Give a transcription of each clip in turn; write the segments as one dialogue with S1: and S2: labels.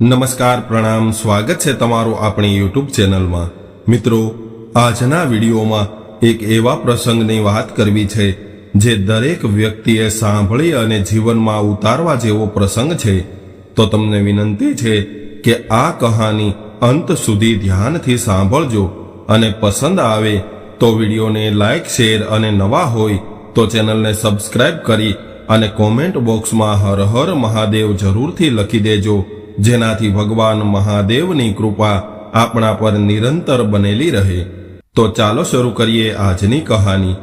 S1: નમસ્કાર, પ્રણામ, સ્વાગત છે તમારું આપણી યુટ્યુબ ચેનલમાં. મિત્રો, આજના વિડીયોમાં એક એવા પ્રસંગની વાત કરવી છે, જે દરેક વ્યક્તિએ સાંભળી અને જીવનમાં ઉતારવા જેવો પ્રસંગ છે. તો તમને વિનંતી છે કે આ કહાની અંત સુધી ધ્યાનથી સાંભળજો અને પસંદ આવે તો વિડીયોને લાઇક શેર અને નવા હોય તો ચેનલને સબસ્ક્રાઇબ કરી અને કોમેન્ટ બોક્સમાં હર હર મહાદેવ જરૂરથી લખી દેજો. જેનાથી ભગવાન મહાદેવની કૃપા આપણા પર નિરંતર બનેલી રહે. તો ચાલો શરૂ કરીએ આજની કહાની.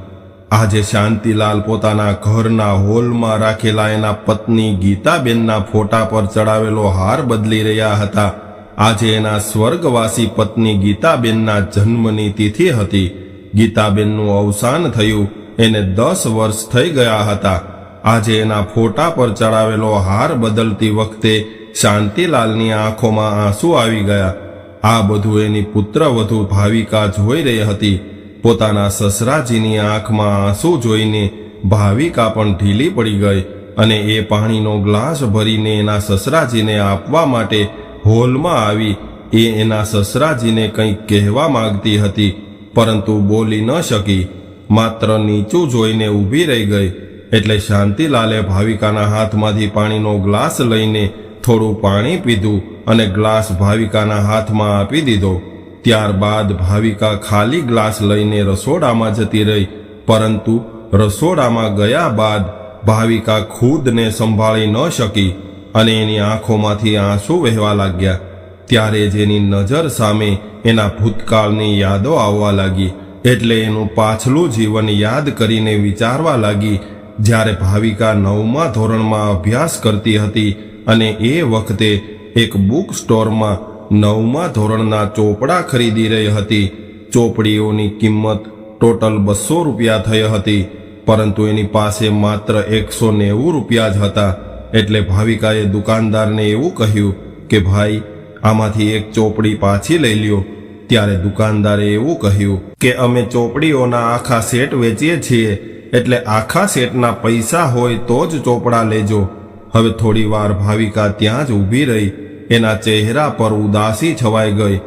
S1: આજે શાંતિલાલ પોતાના ઘરના હોલમાં રાખેલા એના પત્ની ગીતાબેનના ફોટા પર ચડાવેલો હાર બદલી રહ્યા હતા. આજે એના સ્વર્ગવાસી પત્ની ગીતાબેનના જન્મની તિથિ હતી. ગીતાબેનનું અવસાન થયું, એને દસ વર્ષ થઈ ગયા હતા. આજે એના ફોટા પર ચડાવેલો હાર બદલતી વખતે શાંતિલાલની આંખોમાં આંસુ આવી ગયા. આ બધું એની પુત્રવધુ ભાવિકા જોઈ રહી હતી. પોતાના સસરાજીની આંખમાં આંસુ જોઈને ભાવિકા પણ ઢીલી પડી ગઈ અને એ પાણીનો ગ્લાસ ભરીને એના સસરાજીને આપવા માટે હોલમાં આવી. એ એના સસરાજીને કંઈક કહેવા માંગતી હતી, પરંતુ બોલી ન શકી. માત્ર નીચું જોઈને ઊભી રહી ગઈ. એટલે શાંતિલાલે ભાવિકાના હાથમાંથી પાણીનો ગ્લાસ લઈને થોડું પાણી પીધું અને ગ્લાસ ભાવિકાના હાથમાં આપી દીધો. ત્યારબાદ ભાવિકા ખાલી ગ્લાસ લઈને રસોડામાં જતી રહી. પરંતુ રસોડામાં ગયા બાદ ભાવિકા ખુદને સંભાળી ન શકી અને એની આંખોમાંથી આંસુ વહેવા લાગ્યા. ત્યારે જેની નજર સામે એના ભૂતકાળની યાદો આવવા લાગી. એટલે એનું પાછલું જીવન યાદ કરીને વિચારવા લાગી. જ્યારે ભાવિકા નવમા ધોરણમાં અભ્યાસ કરતી હતી અને એ વખતે એક બુક સ્ટોરમાં નવમા ધોરણના ચોપડા ખરીદી રહી હતી. ચોપડીઓની કિંમત ટોટલ બસો રૂપિયા થઈ હતી, પરંતુ એની પાસે માત્ર એકસો નેવું રૂપિયા જ હતા. એટલે ભાવિકાએ દુકાનદારને એવું કહ્યું કે, ભાઈ, આમાંથી એક ચોપડી પાછી લઈ લ્યો. ત્યારે દુકાનદારે એવું કહ્યું કે, અમે ચોપડીઓના આખા સેટ વેચીએ છીએ, એટલે આખા સેટના પૈસા હોય તો જ ચોપડા લેજો. હવે થોડી વાર ભાવિકા ત્યાં જ ઊભી રહી. એના ચહેરા પર ઉદાસી છવાઈ ગઈ.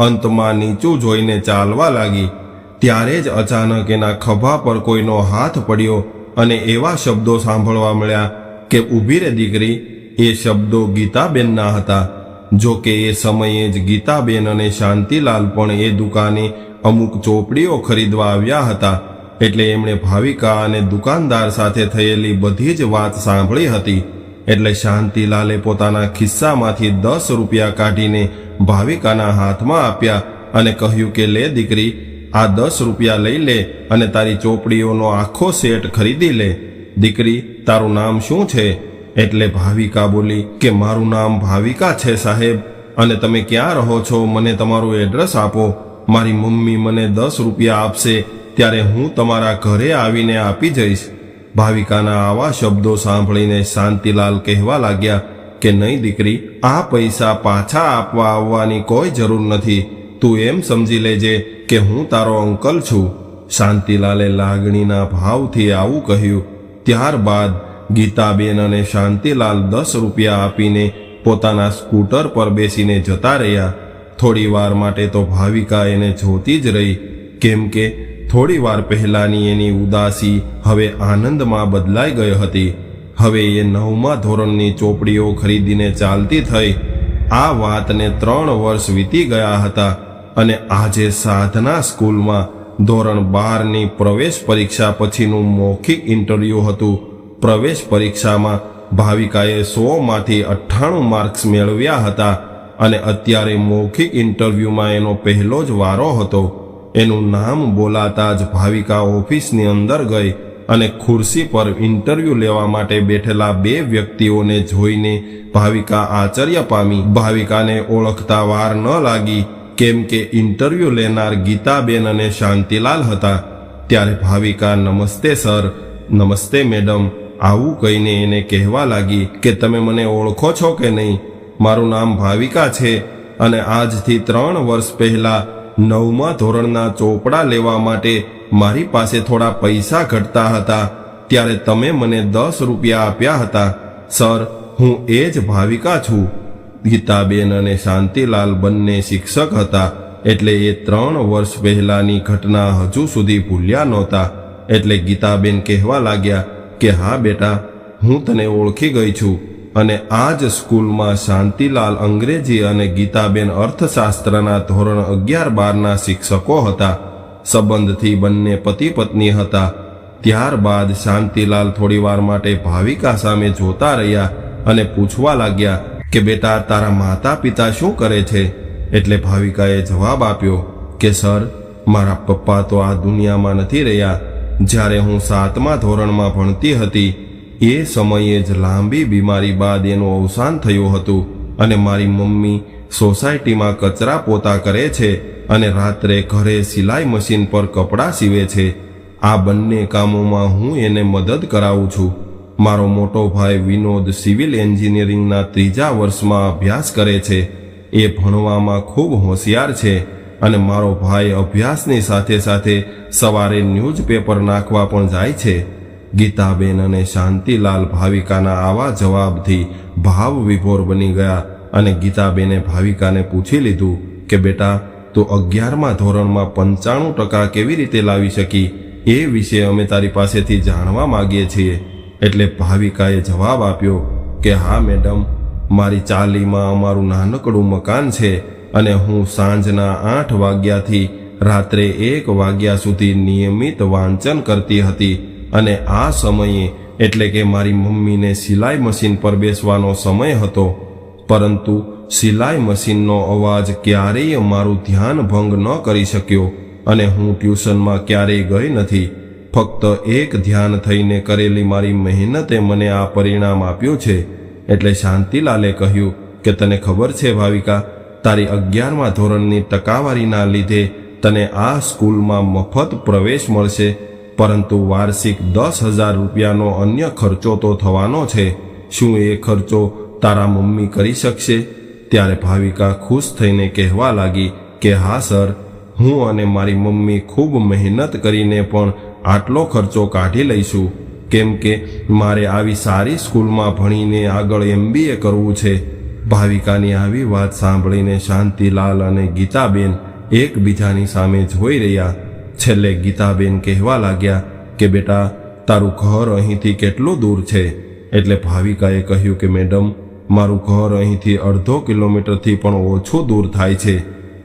S1: અંતમાં નીચું જોઈને ચાલવા લાગી. ત્યારે જ અચાનક એના ખભા પર કોઈનો હાથ પડ્યો અને એવા શબ્દો સાંભળવા મળ્યા કે ઊભી રે દીકરી, એ શબ્દો ગીતાબેનના હતા. જો કે એ સમયે જ ગીતાબેન અને શાંતિલાલ પણ એ દુકાને અમુક ચોપડીઓ ખરીદવા આવ્યા હતા. એટલે એમણે ભાવિકા અને દુકાનદાર સાથે થયેલી બધી જ વાત સાંભળી હતી. એટલે શાંતિલાલે પોતાના ખિસ્સામાંથી દસ રૂપિયા કાઢીને ભાવિકાના હાથમાં આપ્યા અને કહ્યું કે, લે દીકરી, આ દસ રૂપિયા લઈ લે અને તારી ચોપડીઓનો આખો સેટ ખરીદી લે. દીકરી, તારું નામ શું છે? એટલે ભાવિકા બોલી, કે મારું નામ ભાવિકા છે, સાહેબ. અને તમે ક્યાં રહો છો? મને તમારું એડ્રેસ આપો. મારી મમ્મી મને દસ રૂપિયા આપશે. ત્યારે હું તમારા ઘરે આવીને આપી જઈશ. ભાવિકાના આવા શબ્દો સાંભળીને શાંતિલાલ કહેવા લાગ્યા કે, નહીં દીકરી, આ પૈસા પાછા આપવા આવવાની કોઈ જરૂર નથી. તું એમ સમજી લેજે કે હું તારો અંકલ છું. શાંતિલાલે લાગણીના ભાવથી આવું કહ્યું. ત્યારબાદ ગીતાબેન અને શાંતિલાલ દસ રૂપિયા આપીને પોતાના સ્કૂટર પર બેસીને જતા રહ્યા. થોડી વાર માટે તો ભાવિકા એને જોતી જ રહી. કેમ કે થોડી વાર પહેલાની એની ઉદાસી હવે આનંદમાં બદલાઈ ગઈ હતી. હવે એ નવમા ધોરણની ચોપડીઓ ખરીદીને ચાલતી થઈ. આ વાતને ત્રણ વર્ષ વીતી ગયા હતા અને આજે સાધના સ્કૂલમાં ધોરણ બારની પ્રવેશ પરીક્ષા પછીનું મૌખિક ઇન્ટરવ્યૂ હતું. પ્રવેશ પરીક્ષામાં ભાવિકાએ સોમાંથી અઠ્ઠાણું માર્ક્સ મેળવ્યા હતા અને અત્યારે મૌખિક ઇન્ટરવ્યૂમાં એનો પહેલો જ વારો હતો. એનું નામ બોલાતા જ ભાવિકા ઓફિસની અંદર ગઈ અને ખુરશી પર ઇન્ટરવ્યૂ લેવા માટે બેઠેલા બે વ્યક્તિઓને જોઈને ભાવિકા આશ્ચર્ય પામી. ભાવિકાને ઓળખતા વાર ન લાગી કેમ કે ઇન્ટરવ્યૂ લેનાર ગીતાબેન અને શાંતિલાલ હતા. ત્યારે ભાવિકા, નમસ્તે સર, નમસ્તે મેડમ, આવું કહીને એને કહેવા લાગી કે તમે મને ઓળખો છો કે નહીં? મારું નામ ભાવિકા છે અને આજથી ત્રણ વર્ષ પહેલા નવમા ધોરણના ચોપડા લેવા માટે મારી પાસે થોડા પૈસા ઘટતા હતા. ત્યારે તમે મને દસ રૂપિયા આપ્યા હતા. સર, હું એ જ ભાવિકા છું. ગીતાબેન અને શાંતિલાલ બંને શિક્ષક હતા. એટલે એ ત્રણ વર્ષ પહેલાની ઘટના હજુ સુધી ભૂલ્યા નહોતા. એટલે ગીતાબેન કહેવા લાગ્યા કે, હા બેટા, હું તને ઓળખી ગઈ છું. અને આ જ સ્કૂલમાં શાંતિલાલ અંગ્રેજી અને ગીતાબેન અર્થશાસ્ત્રના ધોરણ અગિયાર બારના શિક્ષકો હતા. સંબંધથી બંને પતિ પત્ની હતા. ત્યારબાદ શાંતિલાલ થોડીવાર માટે ભાવિકા સામે જોતા રહ્યા અને પૂછવા લાગ્યા કે, બેટા, તારા માતા પિતા શું કરે છે? એટલે ભાવિકાએ જવાબ આપ્યો કે, સર, મારા પપ્પા તો આ દુનિયામાં નથી રહ્યા. જ્યારે હું સાતમા ધોરણમાં ભણતી હતી એ સમયે જ લાંબી બીમારી બાદ એનું અવસાન થયું હતું અને મારી મમ્મી સોસાયટીમાં કચરા પોતા કરે છે અને રાત્રે ઘરે સિલાઈ મશીન પર કપડાં સીવે છે. આ બંને કામોમાં હું એને મદદ કરાવું છું. મારો મોટો ભાઈ વિનોદ સિવિલ એન્જિનિયરિંગના ત્રીજા વર્ષમાં અભ્યાસ કરે છે. એ ભણવામાં ખૂબ હોશિયાર છે અને મારો ભાઈ અભ્યાસની સાથે સાથે સવારે ન્યૂઝપેપર નાખવા પણ જાય છે. ગીતાબેન અને શાંતિલાલ ભાવિકાના આવા જવાબથી ભાવ વિભોર બની ગયા અને ગીતાબેને ભાવિકાને પૂછી લીધું કે, બેટા, તું અગિયારમા ધોરણમાં પંચાણું ટકા કેવી રીતે લાવી શકી? એ વિશે અમે તારી પાસેથી જાણવા માગીએ છીએ. એટલે ભાવિકાએ જવાબ આપ્યો કે, હા, મેડમ, મારી ચાલીમાં અમારું નાનકડું મકાન છે અને હું સાંજના આઠ વાગ્યાથી રાત્રે એક વાગ્યા સુધી નિયમિત વાંચન કરતી હતી. અને આ સમયે એટલે કે મારી મમ્મીને સિલાઈ મશીન પર બેસવાનો સમય હતો, પરંતુ સિલાઈ મશીનનો અવાજ ક્યારેય મારું ધ્યાન ભંગ ન કરી શક્યો અને હું ટ્યુશનમાં ક્યારેય ગઈ નથી. ફક્ત એક ધ્યાન થઈને કરેલી મારી મહેનતે મને આ પરિણામ આપ્યું છે. એટલે શાંતિલાલે કહ્યું કે, તને ખબર છે ભાવિકા, તારી અગિયારમા ધોરણની ટકાવારીના લીધે તને આ સ્કૂલમાં મફત પ્રવેશ મળશે પરંતુ વાર્ષિક દસ હજાર રૂપિયાનો અન્ય ખર્ચો તો થવાનો છે. શું એ ખર્ચો તારા મમ્મી કરી શકશે? ત્યારે ભાવિકા ખુશ થઈને કહેવા લાગી કે, હા, સર. હું અને મારી મમ્મી ખૂબ મહેનત કરીને પણ આટલો ખર્ચો કાઢી લઈશું. કેમ કે મારે આવી સારી સ્કૂલમાં ભણીને આગળ એમબીએ કરવું છે. ભાવિકાની આવી વાત સાંભળીને શાંતિલાલ અને ગીતાબેન એકબીજાની સામે જોઈ રહ્યા. છેલ્લે ગીતાબેન કહેવા લાગ્યા કે, બેટા, તારું ઘર અહીંથી કેટલું દૂર છે? એટલે ભાવિકાએ કહ્યું કે, મેડમ, મારું ઘર અહીંથી અડધો કિલોમીટરથી પણ ઓછું દૂર થાય છે.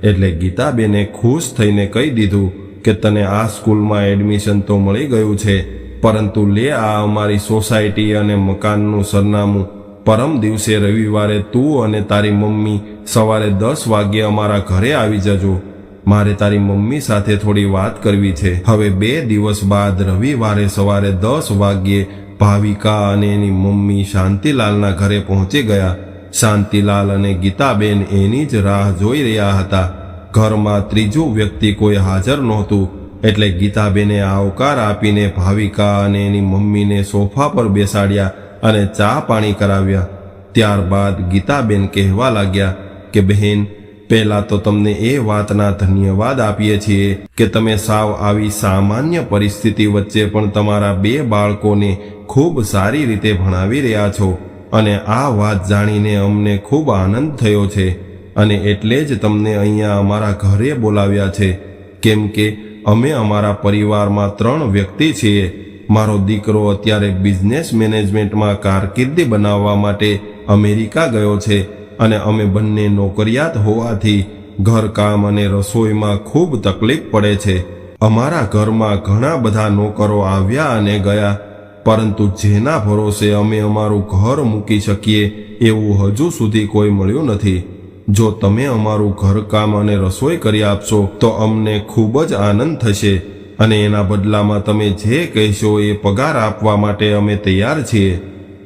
S1: એટલે ગીતાબેને ખુશ થઈને કહી દીધું કે, તને આ સ્કૂલમાં એડમિશન તો મળી ગયું છે, પરંતુ લે આ અમારી સોસાયટી અને મકાનનું સરનામું. પરમ દિવસે રવિવારે તું અને તારી મમ્મી સવારે દસ વાગ્યે અમારા ઘરે આવી જજો. મારે તારી મમ્મી સાથે થોડી વાત કરવી છે. હવે બે દિવસ બાદ રવિવારે સવારે દસ વાગ્યે ભાવિકા અને એની મમ્મી શાંતિલાલના ઘરે પહોંચી ગયા. શાંતિલાલ અને ગીતાબેન એની જ રાહ જોઈ રહ્યા હતા. ઘરમાં ત્રીજું વ્યક્તિ કોઈ હાજર નહોતું, એટલે ગીતાબેને આવકાર આપીને ભાવિકા અને એની મમ્મીને સોફા પર બેસાડ્યા અને ચા પાણી કરાવ્યા. ત્યારબાદ ગીતાબેન કહેવા લાગ્યા કે, બહેન પહેલા તો તમને એ વાતના ધન્યવાદ આપીએ છીએ કે તમે સાવ આવી સામાન્ય પરિસ્થિતિ વચ્ચે પણ તમારા બે બાળકોને ખૂબ સારી રીતે ભણાવી રહ્યા છો. અને આ વાત જાણીને અમને ખૂબ આનંદ થયો છે. અને એટલે જ તમને અહીંયા અમારા ઘરે બોલાવ્યા છે. કેમ કે અમે અમારા પરિવારમાં ત્રણ વ્યક્તિ છીએ. મારો દીકરો અત્યારે બિઝનેસ મેનેજમેન્ટમાં કારકિર્દી બનાવવા માટે અમેરિકા ગયો છે. અને અમે બંને નોકરિયાત હોવાથી ઘરકામ અને રસોઈમાં ખૂબ તકલીફ પડે છે. અમારા ઘરમાં ઘણા બધા નોકરો આવ્યા અને ગયા, પરંતુ જેના ભરોસે અમે અમારું ઘર મૂકી શકીએ એવું હજુ સુધી કોઈ મળ્યું નથી. જો તમે અમારું ઘરકામ અને રસોઈ કરી આપશો, તો અમને ખૂબ જ આનંદ થશે અને એના બદલામાં તમે જે કહેશો એ પગાર આપવા માટે અમે તૈયાર છીએ.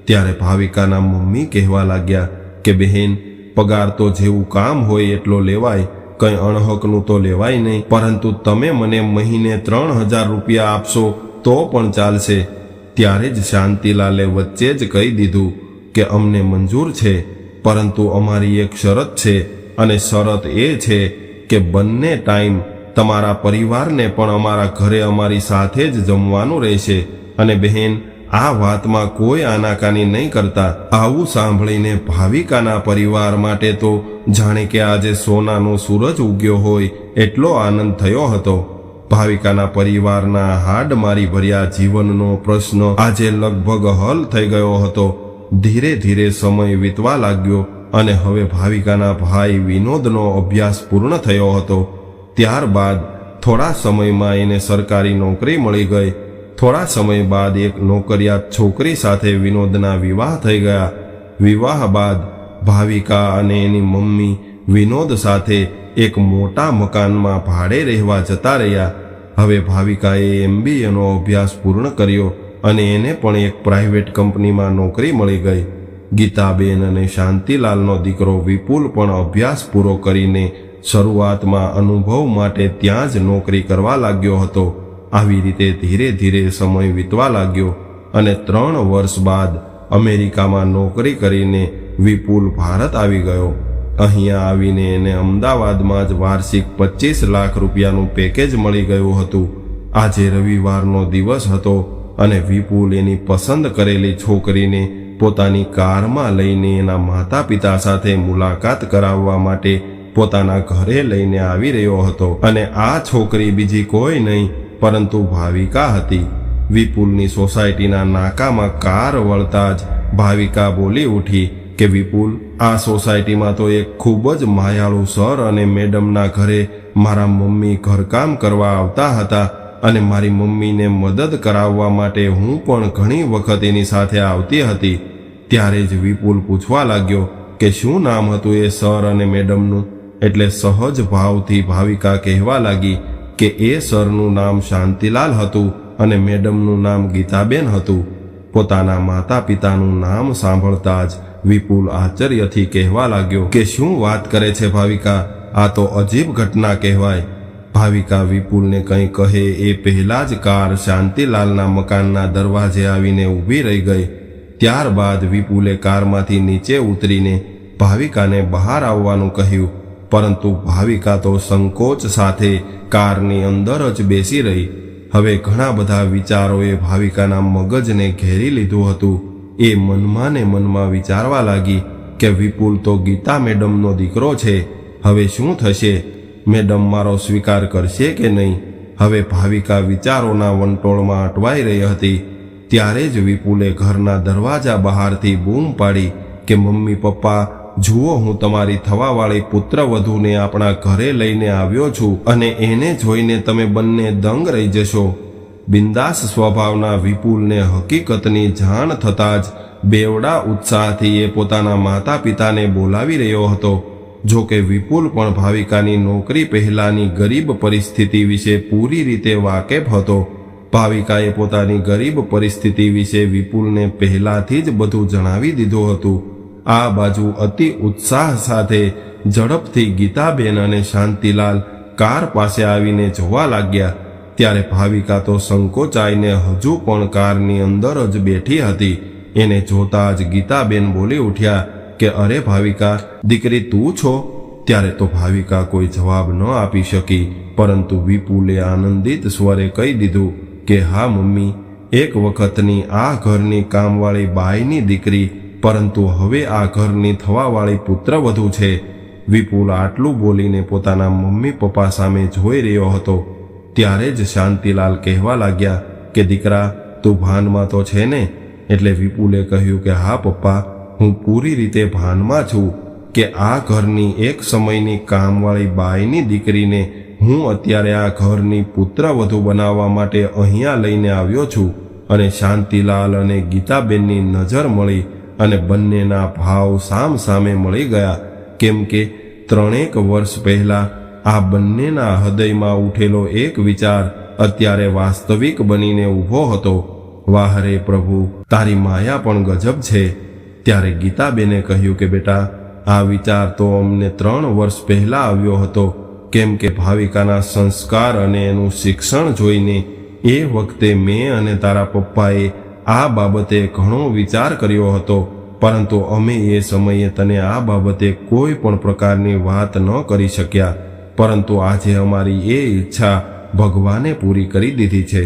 S1: ત્યારે ભાવિકાના મમ્મી કહેવા લાગ્યા કે બહેન, પગાર તો જેવું કામ હોય એટલો લેવાય, કંઈ અણહકનું તો લેવાય નહીં. પરંતુ તમે મને મહિને ત્રણ હજાર રૂપિયા આપશો, તો પણ ચાલશે. ત્યારે જ શાંતિલાલે વચ્ચે જ કહી દીધું કે અમને મંજૂર છે, પરંતુ અમારી એક શરત છે, અને શરત એ છે કે બંને ટાઈમ તમારા પરિવારને પણ અમારા ઘરે અમારી સાથે જ જમવાનું રહેશે. અને બહેન આ વાતમાં કોઈ આનાકાની નહીં કરતા આવું સાંભળીને ભાવિકાના પરિવાર માટે તો જાણે કે આજે સોનાનો સૂરજ ઉગ્યો હોય એટલો આનંદ થયો હતો. ભાવિકાના પરિવારના હાડ મારી ભર્યા જીવનનો પ્રશ્ન આજે લગભગ હલ થઈ ગયો હતો. ધીરે ધીરે સમય વીતવા લાગ્યો અને હવે ભાવિકાના ભાઈ વિનોદનો અભ્યાસ પૂર્ણ થયો હતો. ત્યારબાદ થોડા સમયમાં એને સરકારી નોકરી મળી ગઈ. થોડા સમય બાદ એક નોકરિયાત છોકરી સાથે વિનોદના વિવાહ થઈ ગયા. વિવાહ બાદ ભાવિકા અને એની મમ્મી વિનોદ સાથે એક મોટા મકાનમાં ભાડે રહેવા જતા રહ્યા. હવે ભાવિકાએ એમબીએનો અભ્યાસ પૂર્ણ કર્યો અને એને પણ એક પ્રાઇવેટ કંપનીમાં નોકરી મળી ગઈ. ગીતાબેન અને શાંતિલાલનો દીકરો વિપુલ પણ અભ્યાસ પૂરો કરીને શરૂઆતમાં અનુભવ માટે ત્યાં જ નોકરી કરવા લાગ્યો હતો. આવી રીતે ધીરે ધીરે સમય વીતવા લાગ્યો અને ત્રણ વર્ષ બાદ અમેરિકામાં નોકરી કરીને વિપુલ ભારત આવી ગયો. અહીંયા આવીને એને અમદાવાદમાં જ વાર્ષિક પચીસ લાખ રૂપિયાનું પેકેજ મળી ગયું હતું. આજે રવિવારનો દિવસ હતો અને વિપુલ એની પસંદ કરેલી છોકરીને પોતાની કારમાં લઈને એના માતા પિતા સાથે મુલાકાત કરાવવા માટે પોતાના ઘરે લઈને આવી રહ્યો હતો. અને આ છોકરી બીજી કોઈ નહીં પરંતુ ભાવિકા હતી. વિપુલની સોસાયટીના નાકામાં કાર વળતા જ ભાવિકા બોલી ઉઠી કે, વિપુલ, આ સોસાયટીમાં તો એક ખૂબ જ માયાળુ સર અને મેડમના ઘરે મારા મમ્મી ઘરકામ કરવા આવતા હતા અને મારી મમ્મીને મદદ કરાવવા માટે હું પણ ઘણી વખત એની સાથે આવતી હતી. ત્યારે જ વિપુલ પૂછવા લાગ્યો કે, શું નામ હતું એ સર અને મેડમનું? એટલે સહજ ભાવથી ભાવિકા કહેવા લાગી કે એ સરનું નામ શાંતિલાલ હતું અને મેડમનું નામ ગીતાબેન હતું. પોતાના માતા પિતાનું નામ સાંભળતા જ વિપુલ આશ્ચર્યથી કહેવા લાગ્યો કે શું વાત કરે છે ભાવિકા? આ તો અજીબ ઘટના કહેવાય. ભાવિકા વિપુલને કંઈ કહે એ પહેલાં જ કાર શાંતિલાલના મકાનના દરવાજે આવીને ઊભી રહી ગઈ. ત્યારબાદ વિપુલે કારમાંથી નીચે ઉતરીને ભાવિકાને બહાર આવવાનું કહ્યું. પરંતુ ભાવિકા તો સંકોચ સાથે કારની અંદર જ બેસી રહી. હવે ઘણા બધા વિચારોએ ભાવિકાના મગજને ઘેરી લીધું હતું. એ મનમાં ને મનમાં વિચારવા લાગી કે વિપુલ તો ગીતા મેડમનો દીકરો છે. હવે શું થશે? મેડમ મારો સ્વીકાર કરશે કે નહીં? હવે ભાવિકા વિચારોના વંટોળમાં અટવાઈ રહી હતી. ત્યારે જ વિપુલે ઘરના દરવાજા બહારથી બૂમ પાડી કે મમ્મી પપ્પા જુઓ, હું તમારી થવાવાળી પુત્રવધૂને આપણા ઘરે લઈને આવ્યો છું અને એને જોઈને તમે બંને દંગ રહી જશો. બિંદાસ સ્વભાવના વિપુલને હકીકતની જાણ થતાં જ બેવડા ઉત્સાહથી એ પોતાના માતા પિતાને બોલાવી રહ્યો હતો. જો કે વિપુલ પણ ભાવિકાની નોકરી પહેલાંની ગરીબ પરિસ્થિતિ વિશે પૂરી રીતે વાકેફ હતો. ભાવિકાએ પોતાની ગરીબ પરિસ્થિતિ વિશે વિપુલને પહેલાથી જ બધું જણાવી દીધું હતું. આ બાજુ અતિ ઉત્સાહ સાથે ઝડપથી ગીતાબેન અને શાંતિલાલ કાર પાસે આવીને જોવા લાગ્યા. ત્યારે ભાવિકા તો સંકોચાઈને હજુ પણ કારની અંદર જ બેઠી હતી. એને જોતા જ ગીતાબેન બોલી ઉઠ્યા કે, અરે ભાવિકા, દીકરી તું છો? ત્યારે તો ભાવિકા કોઈ જવાબ ન આપી શકી, પરંતુ વિપુલે આનંદિત સ્વરે કહી દીધું કે, હા મમ્મી, એક વખતની આ ઘરની કામવાળી બાઈની દીકરી પરંતુ હવે આ ઘરની થવાવાળી પુત્રવધુ છે. વિપુલ આટલું બોલીને પોતાના મમ્મી પપ્પા સામે જોઈ રહ્યો હતો. ત્યારે જ શાંતિલાલ કહેવા લાગ્યા કે, દીકરા, તું ભાનમાં તો છે ને? એટલે વિપુલે કહ્યું કે, હા પપ્પા, હું પૂરી રીતે ભાનમાં છું કે આ ઘરની એક સમયની કામવાળી બાઈની દીકરીને હું અત્યારે આ ઘરની પુત્રવધુ બનાવવા માટે અહીંયા લઈને આવ્યો છું. અને શાંતિલાલ અને ગીતાબેનની નજર મળી અને બંનેના ભાવ સામ સામે મળી ગયા, કેમ કે ત્રણેક વર્ષ પહેલા આ બંનેના હૃદયમાં ઉઠેલો એક વિચાર અત્યારે વાસ્તવિક બનીને ઊભો હતો. વાહ રે પ્રભુ, તારી માયા પણ ગજબ છે. ત્યારે ગીતાબેને કહ્યું કે, બેટા, આ વિચાર તો અમને ત્રણ વર્ષ પહેલા આવ્યો હતો, કેમ કે ભાવિકાના સંસ્કાર અને એનું શિક્ષણ જોઈને એ વખતે મેં અને તારા પપ્પાએ આ બાબતે ઘણો વિચાર કર્યો હતો, પરંતુ અમે એ સમયે તને આ બાબતે કોઈ પણ પ્રકારની વાત ન કરી શક્યા, પરંતુ આજે અમારી એ ઈચ્છા ભગવાને પૂરી કરી દીધી છે.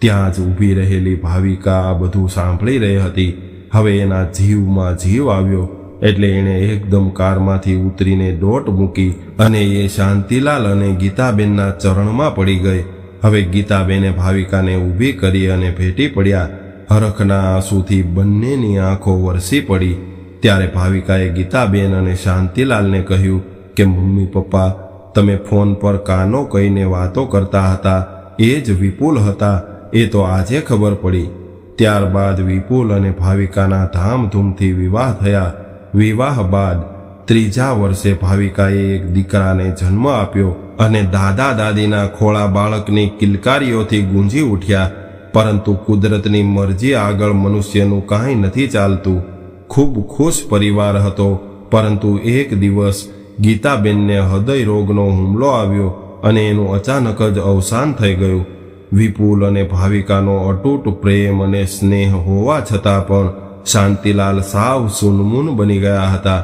S1: ત્યાં જ ઊભી રહેલી ભાવિકા આ બધું સાંભળી રહી હતી. હવે એના જીવમાં જીવ આવ્યો, એટલે એણે એકદમ કારમાંથી ઉતરીને દોટ મૂકી અને એ શાંતિલાલ અને ગીતાબેનના ચરણમાં પડી ગઈ. હવે ગીતાબેને ભાવિકાને ઊભી કરી અને ભેટી પડ્યા. હરખના આંસુથી બંનેની આંખો વરસી પડી. ત્યારે ભાવિકાએ ગીતાબેન અને શાંતિલાલને કહ્યું કે, મમ્મી, પપ્પા, તમે ફોન પર કાનો કહીને વાતો કરતા હતા. એ જ વિપુલ હતા. એ તો આજે ખબર પડી. ત્યારબાદ વિપુલ અને ભાવિકાના ધામધૂમથી વિવાહ થયા. વિવાહ બાદ ત્રીજા વર્ષે ભાવિકાએ એક દીકરાને જન્મ આપ્યો અને દાદા દાદીના ખોળા બાળકની કિલકારીઓથી ગુંજી ઉઠ્યા. પરંતુ કુદરતની મરજી આગળ મનુષ્યનું કાંઈ નથી ચાલતું. ખૂબ ખુશ પરિવાર હતો, પરંતુ એક દિવસ ગીતાબેનને હૃદય રોગનો હુમલો આવ્યો અને એનું અચાનક જ અવસાન થઈ ગયું. વિપુલ અને ભાવિકાનો અતૂટ પ્રેમ અને સ્નેહ હોવા છતાં પણ શાંતિલાલ સાવ સુનમૂન બની ગયા હતા.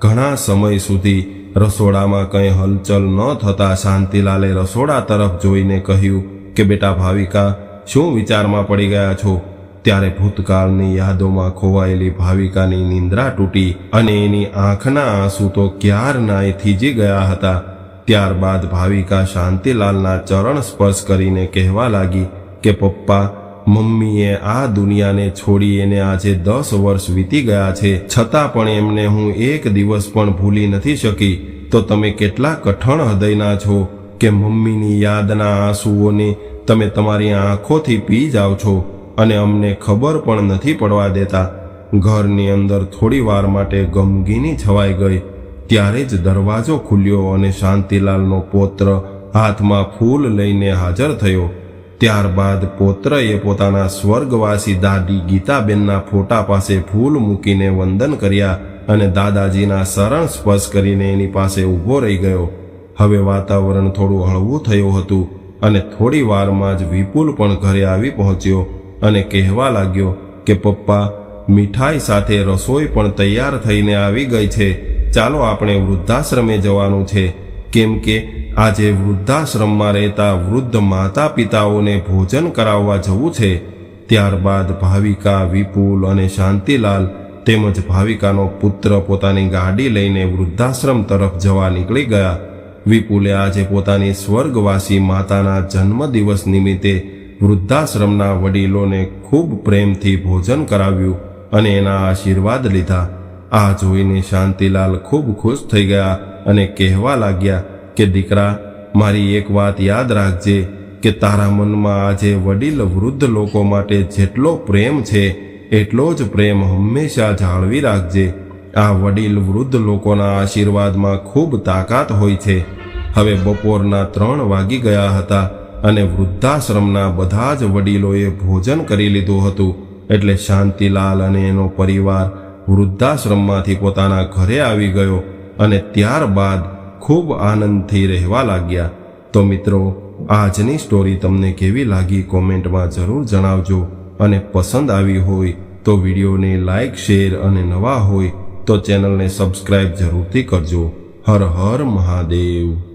S1: ઘણા સમય સુધી રસોડામાં કંઈ હલચલ ન થતા શાંતિલાલે રસોડા તરફ જોઈને કહ્યું કે, બેટા ભાવિકા શું વિચારમાં પડી ગયા છો? ત્યારે ભૂતકાળની યાદોમાં ખોવાયેલી ભાવિકાની નિંદ્રા તૂટી અને એની આંખના આંસુ તો ક્યારનાય થીજી ગયા હતા. ત્યારબાદ ભાવિકા શાંતિલાલના ચરણ સ્પર્શ કરીને કહેવા લાગી કે, પપ્પા, મમ્મીએ આ દુનિયાને છોડી એને આજે દસ વર્ષ વીતી ગયા છે. છતાં પણ એમને હું એક દિવસ પણ ભૂલી નથી શકી. તો તમે કેટલા કઠણ હૃદયના છો કે મમ્મીની યાદના આંસુઓને તમે તમારી આંખોથી પી જાઓ છો અને અમને ખબર પણ નથી પડવા દેતા. ઘરની અંદર થોડી વાર માટે ગમગીની છવાઈ ગઈ. ત્યારે જ દરવાજો ખુલ્યો અને શાંતિલાલનો પોત્ર હાથમાં ફૂલ લઈને હાજર થયો. ત્યારબાદ પોત્રએ પોતાના સ્વર્ગવાસી દાદી ગીતાબેનના ફોટા પાસે ફૂલ મૂકીને વંદન કર્યા અને દાદાજીના શરણ સ્પર્શ કરીને એની પાસે ઊભો રહી ગયો. હવે વાતાવરણ થોડું હળવું થયું હતું. અને થોડી વારમાં જ વિપુલ પણ ઘરે આવી પહોંચ્યો અને કહેવા લાગ્યો કે, પપ્પા, મીઠાઈ સાથે રસોઈ પણ તૈયાર થઈને આવી ગઈ છે. ચાલો આપણે વૃદ્ધાશ્રમે જવાનું છે. કેમ કે આજે વૃદ્ધાશ્રમમાં રહેતા વૃદ્ધ માતા પિતાઓને ભોજન કરાવવા જવું છે. ત્યારબાદ ભાવિકા, વિપુલ અને શાંતિલાલ તેમજ ભાવિકાનો પુત્ર પોતાની ગાડી લઈને વૃદ્ધાશ્રમ તરફ જવા નીકળી ગયા. વિપુલે આજે પોતાની સ્વર્ગવાસી માતાના જન્મદિવસ નિમિત્તે વૃદ્ધાશ્રમના વડીલોને ખૂબ પ્રેમથી ભોજન કરાવ્યું અને એના આશીર્વાદ લીધા. આ જોઈને શાંતિલાલ ખૂબ ખુશ થઈ ગયા અને કહેવા લાગ્યા કે, દીકરા, મારી એક વાત યાદ રાખજે કે તારા મનમાં આજે વડીલ વૃદ્ધ લોકો માટે જેટલો પ્રેમ છે, એટલો જ પ્રેમ હંમેશા જાળવી રાખજે. આ વડીલ વૃદ્ધ લોકોના આશીર્વાદમાં ખૂબ તાકાત હોય છે. હવે બપોરના ત્રણ વાગી ગયા હતા અને વૃદ્ધાશ્રમના બધા જ વડીલોએ ભોજન કરી લીધું હતું. એટલે શાંતિલાલ અને એનો પરિવાર વૃદ્ધાશ્રમમાંથી પોતાના ઘરે આવી ગયો અને ત્યારબાદ ખૂબ આનંદથી રહેવા લાગ્યા. તો મિત્રો, આજની સ્ટોરી તમને કેવી લાગી કોમેન્ટમાં જરૂર જણાવજો અને પસંદ આવી હોય તો વિડીયોને લાઇક શેર અને નવા હોય તો ચેનલને સબસ્ક્રાઈબ જરૂરથી કરજો. હર હર મહાદેવ.